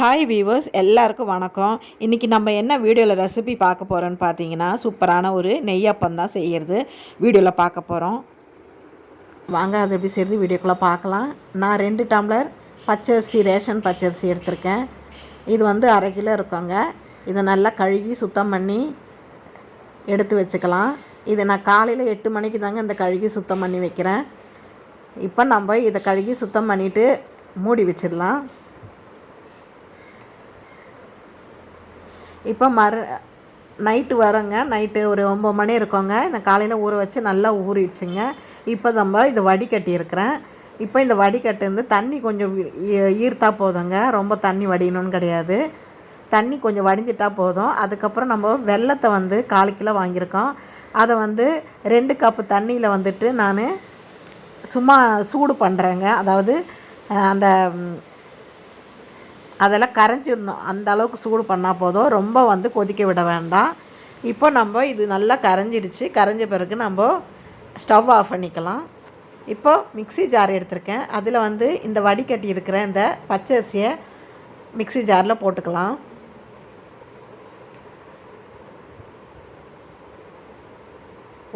Hi viewers எல்லாருக்கும் வணக்கம். இன்றைக்கி நம்ம என்ன வீடியோவில் ரெசிபி பார்க்க போகிறோன்னு பார்த்தீங்கன்னா சூப்பரான ஒரு நெய்யப்பம் தான் செய்கிறது வீடியோவில் பார்க்க போகிறோம் வாங்க அது எப்படி செய்கிறது வீடியோக்குள்ளே பார்க்கலாம். நான் ரெண்டு டம்ளர் பச்சரிசி ரேஷன் பச்சரிசி எடுத்திருக்கேன். இது வந்து அரை கிலோ இருக்குங்க. இதை நல்லா கழுகி சுத்தம் பண்ணி எடுத்து வச்சுக்கலாம். இதை நான் காலையில் எட்டு மணிக்கு தாங்க இந்த கழுகி சுத்தம் பண்ணி வைக்கிறேன். இப்போ நம்ம இதை கழுகி சுத்தம் பண்ணிவிட்டு மூடி வச்சிடலாம். இப்போ மறு நைட்டு வரோங்க. நைட்டு ஒரு ஒம்பது மணி இருக்கோங்க. இந்த காலையில் ஊற வச்சு நல்லா ஊறிடுச்சுங்க. இப்போ நம்ம இதை வடிகட்டி இருக்கிறேன் இப்போ இந்த வடிகட்டு வந்து தண்ணி கொஞ்சம் ஈர்த்தா போதுங்க. ரொம்ப தண்ணி வடியணும்னு கிடையாது. தண்ணி கொஞ்சம் வடிஞ்சிட்டா போதும். அதுக்கப்புறம் நம்ம வெள்ளத்தை வந்து கால் கிலோ வாங்கியிருக்கோம். அதை வந்து ரெண்டு கப்பு தண்ணியில் வந்துட்டு நான் சும்மா சூடு பண்ணுறேங்க அதாவது அந்த அதெல்லாம் கரைஞ்சிடணும். அந்த அளவுக்கு சூடு பண்ணால் போதும். ரொம்ப வந்து கொதிக்க விட வேண்டாம். இப்போ நம்ம இது நல்லா கரைஞ்சிடுச்சு. கரைஞ்ச பிறகு நம்ம ஸ்டவ் ஆஃப் பண்ணிக்கலாம். இப்போது மிக்சி ஜார் எடுத்திருக்கேன். அதில் வந்து இந்த வடிகட்டி இருக்கிற இந்த பச்சரிசியை மிக்சி ஜாரில் போட்டுக்கலாம்.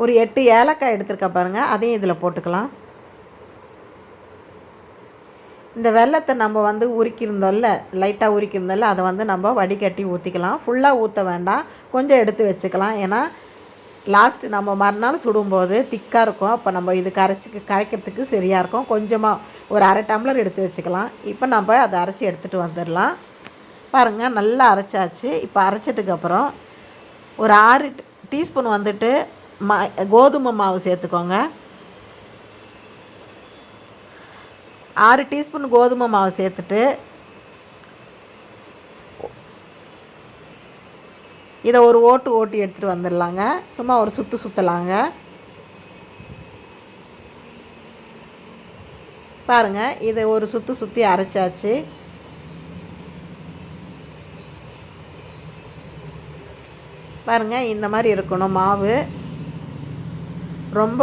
ஒரு எட்டு ஏலக்காய் எடுத்துருக்க பாருங்கள் அதையும் இதில் போட்டுக்கலாம். இந்த வெள்ளத்தை நம்ம வந்து உருக்கியிருந்தோம்ல லைட்டாக உருக்கியிருந்தோம்ல அதை வந்து நம்ம வடிகட்டி ஊற்றிக்கலாம் ஃபுல்லாக ஊற்ற வேண்டாம். கொஞ்சம் எடுத்து வச்சுக்கலாம். ஏன்னா லாஸ்ட்டு நம்ம மறுநாள் சுடும்போது திக்காக இருக்கும். அப்போ நம்ம இது கரைச்சி கரைக்கிறதுக்கு சரியாக இருக்கும். கொஞ்சமாக ஒரு அரை டம்ளர் எடுத்து வச்சுக்கலாம். இப்போ நம்ம அதை அரைச்சி எடுத்துகிட்டு வந்துடலாம். பாருங்கள் நல்லா அரைச்சாச்சு. இப்போ அரைச்சதுக்கப்புறம் ஒரு ஆறு டீஸ்பூன் வந்துட்டு மா கோதுமை மாவு சேர்த்துக்கோங்க. ஆறு டீஸ்பூன் கோதுமை மாவு சேர்த்துட்டு இதை ஒரு ஓட்டு ஓட்டி எடுத்துகிட்டு வந்துடலாங்க. சும்மா ஒரு சுற்று சுற்றலாங்க பாருங்கள் இதை ஒரு சுற்று சுற்றி அரைச்சாச்சு. பாருங்கள் இந்த மாதிரி இருக்கணும் மாவு. ரொம்ப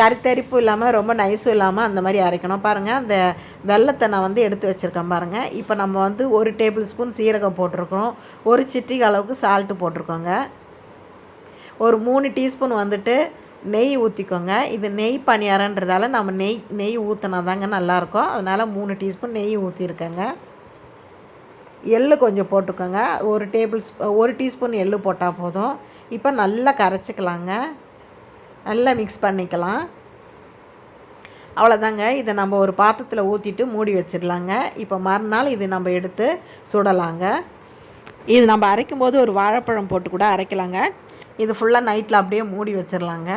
தரித்தரிப்பு இல்லாமல் ரொம்ப நைஸும் இல்லாமல் அந்த மாதிரி அரைக்கணும். பாருங்கள் அந்த வெள்ளத்தை நான் வந்து எடுத்து வச்சுருக்கேன் பாருங்கள் இப்போ நம்ம வந்து ஒரு டேபிள் ஸ்பூன் சீரகம் போட்டிருக்கோம் ஒரு சிட்டிக்கு அளவுக்கு சால்ட்டு போட்டிருக்கோங்க. ஒரு மூணு டீஸ்பூன் வந்துட்டு நெய் ஊற்றிக்கோங்க இது நெய் பணியாரன்றதால நம்ம நெய் நெய் ஊற்றினா தாங்க நல்லாயிருக்கும் அதனால் மூணு டீஸ்பூன் நெய் ஊற்றிருக்கேங்க எள்ளு கொஞ்சம் போட்டுக்கோங்க. ஒரு டேபிள் ஒரு டீஸ்பூன் எள்ளு போட்டால் போதும். இப்போ நல்லா கரைச்சிக்கலாங்க. நல்லா மிக்ஸ் பண்ணிக்கலாம். அவ்வளோதாங்க இதை நம்ம ஒரு பாத்திரத்தில் ஊற்றிட்டு மூடி வச்சிடலாங்க. இப்போ மறுநாள் இது நம்ம எடுத்து சுடலாங்க. இது நம்ம அரைக்கும் போது ஒரு வாழைப்பழம் போட்டு கூட அரைக்கலாங்க. இது ஃபுல்லாக நைட்டில் அப்படியே மூடி வச்சிடலாங்க.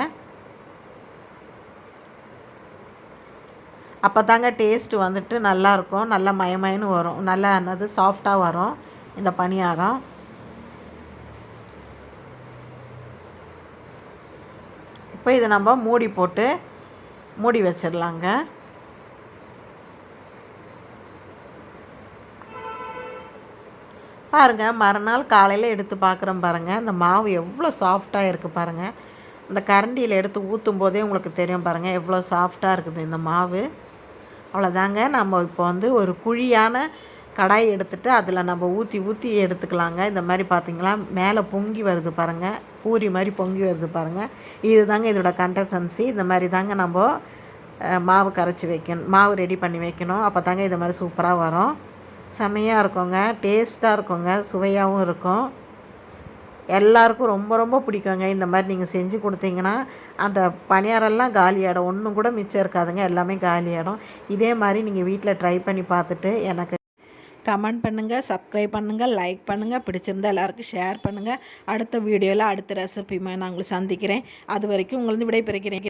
அப்போ தாங்க டேஸ்ட்டு வந்துட்டு நல்லாயிருக்கும் நல்லா மயமயன்னு வரும். நல்லா என்னது சாஃப்டாக வரும். இந்த பணியாரம். இப்போ இதை நம்ம மூடி போட்டு மூடி வச்சிடலாங்க. பாருங்கள் மறுநாள் காலையில் எடுத்து பார்க்குறோம் பாருங்கள் இந்த மாவு எவ்வளோ சாஃப்டாக இருக்குது பாருங்கள் இந்த கரண்டியில் எடுத்து ஊற்றும் போதே உங்களுக்கு தெரியும் பாருங்கள் எவ்வளோ சாஃப்டாக இருக்குது இந்த மாவு. அவ்வளோதாங்க. நம்ம இப்போ வந்து ஒரு குழியான கடாய் எடுத்துகிட்டு அதில் நம்ம ஊற்றி ஊற்றி எடுத்துக்கலாங்க. இந்த மாதிரி பார்த்திங்களா மேலே பொங்கி வருது பாருங்கள் பூரி மாதிரி பொங்கி வருது பாருங்கள் இது தாங்க இதோட கண்டசன்சி இந்த மாதிரி தாங்க நம்ம மாவு கரைச்சி வைக்கணும். மாவு ரெடி பண்ணி வைக்கணும். அப்போ தாங்க இது மாதிரி சூப்பராக வரும். செமையாக இருக்குங்க. டேஸ்ட்டாக இருக்குங்க. சுவையாகவும் இருக்கும். எல்லாருக்கும் ரொம்ப ரொம்ப பிடிக்குங்க. இந்த மாதிரி நீங்கள் செஞ்சு கொடுத்தீங்கன்னா அந்த பணியாரெல்லாம் காலியாகிடும் ஒன்றும் கூட மிச்சம் இருக்காதுங்க. எல்லாமே காலியாகிடும் இதே மாதிரி நீங்கள் வீட்டில் ட்ரை பண்ணி பார்த்துட்டு எனக்கு கமெண்ட் பண்ணுங்கள் சப்ஸ்கிரைப் பண்ணுங்கள் லைக் பண்ணுங்கள் பிடிச்சிருந்தால் எல்லாருக்கும் ஷேர் பண்ணுங்கள் அடுத்த வீடியோவில் அடுத்த ரெசிபியுமே நான் உங்களை சந்திக்கிறேன். அது வரைக்கும் உங்களுக்கு விடைபெறுகிறேன்.